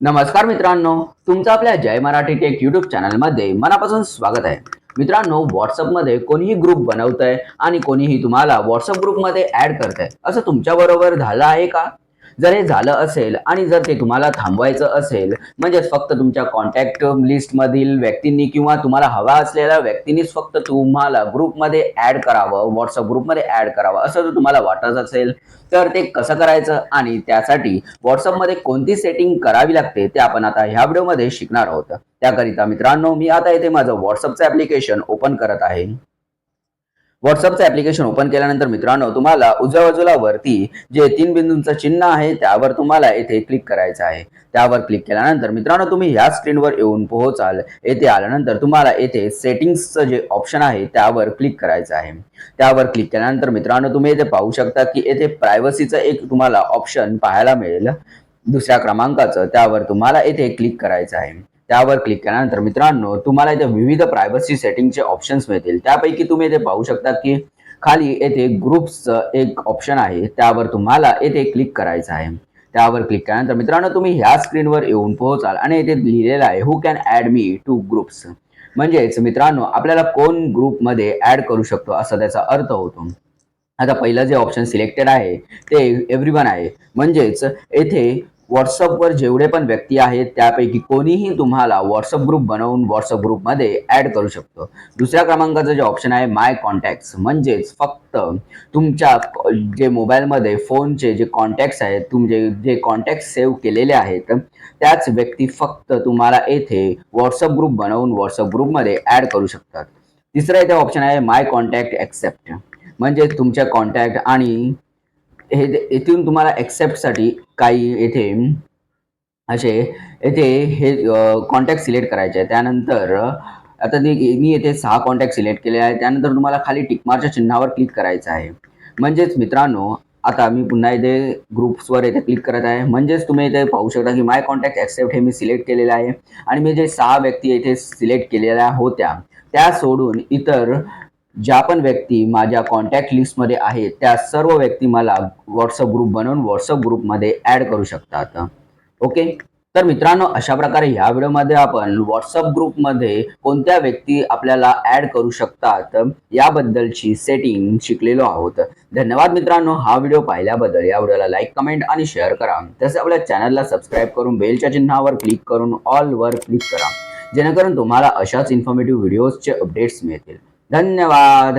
नमस्कार मित्रांनो तुमचं आपल्या जय मराठी टेक युट्यूब चॅनलमध्ये मनापासून स्वागत आहे. मित्रांनो व्हॉट्सअपमध्ये कोणीही ग्रुप बनवत आहे आणि कोणीही तुम्हाला व्हॉट्सअप ग्रुपमध्ये ऍड करत आहे असं तुमच्या बरोबर झालं आहे का? जर हे झालं असेल आणि जर ते तुम्हाला थांबवायचं असेल म्हणजेच फक्त तुमच्या कॉन्टॅक्ट लिस्टमधील व्यक्तींनी किंवा तुम्हाला हवा असलेल्या व्यक्तींनीच फक्त तुम्हाला ग्रुपमध्ये ऍड करावं व्हॉट्सअप ग्रुपमध्ये ऍड करावं असं जर तुम्हाला वाटत असेल तर ते कसं करायचं आणि त्यासाठी व्हॉट्सअपमध्ये कोणती सेटिंग करावी लागते ते आपण आता ह्या व्हिडिओमध्ये शिकणार आहोत. त्याकरिता मित्रांनो मी आता इथे माझं व्हॉट्सअपचं ऍप्लिकेशन ओपन करत आहे. व्हॉट्सअपचं ऍप्लिकेशन ओपन केल्यानंतर मित्रांनो तुम्हाला उजव्या बाजूला वरती जे तीन बिंदूंचं चिन्ह आहे त्यावर तुम्हाला येथे क्लिक करायचं आहे. त्यावर क्लिक केल्यानंतर मित्रांनो तुम्ही ह्या स्क्रीनवर येऊन पोहोचाल. येथे आल्यानंतर तुम्हाला येथे सेटिंग्सचं जे ऑप्शन आहे त्यावर क्लिक करायचं आहे. त्यावर क्लिक केल्यानंतर मित्रांनो तुम्ही येथे पाहू शकता की येथे प्रायव्हसीचं एक तुम्हाला ऑप्शन पाहायला मिळेल. दुसऱ्या क्रमांकाचं त्यावर तुम्हाला येथे क्लिक करायचं आहे. त्यावर क्लिक केल्यानंतर मित्रांनो तुम्हाला इथे विविध प्रायव्हसी सेटिंगचे ऑप्शन्स मिळतील. त्यापैकी तुम्ही इथे पाहू शकता की खाली येथे ग्रुप्सचं एक ऑप्शन आहे. त्यावर तुम्हाला येथे क्लिक करायचं आहे. त्यावर क्लिक केल्यानंतर मित्रांनो तुम्ही ह्या स्क्रीनवर येऊन पोहोचाल आणि येथे लिहिलेलं आहे who can add me to groups म्हणजेच मित्रांनो आपल्याला कोण ग्रुपमध्ये ॲड करू शकतो असा त्याचा अर्थ होतो. आता पहिलं जे ऑप्शन सिलेक्टेड आहे ते एव्हरी वन आहे. म्हणजेच येथे व्हॉट्सअपवर जेवढे पण व्यक्ती आहेत त्यापैकी कोणीही तुम्हाला व्हॉट्सअप ग्रुप बनवून व्हॉट्सअप ग्रुपमध्ये ॲड करू शकतो. दुसऱ्या क्रमांकाचं जे ऑप्शन आहे माय कॉन्टॅक्ट्स म्हणजेच फक्त तुमच्या जे मोबाईलमध्ये फोनचे जे कॉन्टॅक्ट्स आहेत तुमचे जे कॉन्टॅक्ट सेव्ह केलेले आहेत त्याच व्यक्ती फक्त तुम्हाला येथे व्हॉट्सअप ग्रुप बनवून व्हॉट्सअप ग्रुपमध्ये ॲड करू शकतात. तिसरं इथे ऑप्शन आहे माय कॉन्टॅक्ट ॲक्सेप्ट म्हणजे तुमच्या कॉन्टॅक्ट आणि हे येथून तुम्हाला ॲक्सेप्टसाठी काही येथे असे येथे हे कॉन्टॅक्ट सिलेक्ट करायचे आहे त्यानंतर आता ते मी येथे सहा कॉन्टॅक्ट सिलेक्ट केले आहे त्यानंतर तुम्हाला खाली टिकमारच्या चिन्हावर क्लिक करायचं आहे. म्हणजेच मित्रांनो आता मी पुन्हा इथे ग्रुप्सवर येथे क्लिक करत आहे. म्हणजेच तुम्ही इथे पाहू शकता की माय कॉन्टॅक्ट ॲक्सेप्ट हे मी सिलेक्ट केलेलं आहे. आणि मी जे सहा व्यक्ती इथे सिलेक्ट केलेल्या होत्या त्या सोडून इतर ज्या पण व्यक्ती माझ्या कॉन्टॅक्ट लिस्टमध्ये आहेत त्या सर्व व्यक्ती मला व्हॉट्सअप ग्रुप बनवून व्हॉट्सअप ग्रुपमध्ये ॲड करू शकतात. ओके तर मित्रांनो अशा प्रकारे ह्या व्हिडिओमध्ये आपण व्हॉट्सअप ग्रुपमध्ये कोणत्या व्यक्ती आपल्याला ॲड करू शकतात याबद्दलची सेटिंग शिकलेलो आहोत. धन्यवाद मित्रांनो हा व्हिडिओ पाहिल्याबद्दल. या व्हिडिओला लाईक कमेंट आणि शेअर करा. तसेच आपल्या चॅनलला सबस्क्राईब करून बेलच्या चिन्हावर क्लिक करून ऑलवर क्लिक करा. जेणेकरून तुम्हाला अशाच इन्फॉर्मेटिव्ह व्हिडिओजचे अपडेट्स मिळतील. धन्यवाद.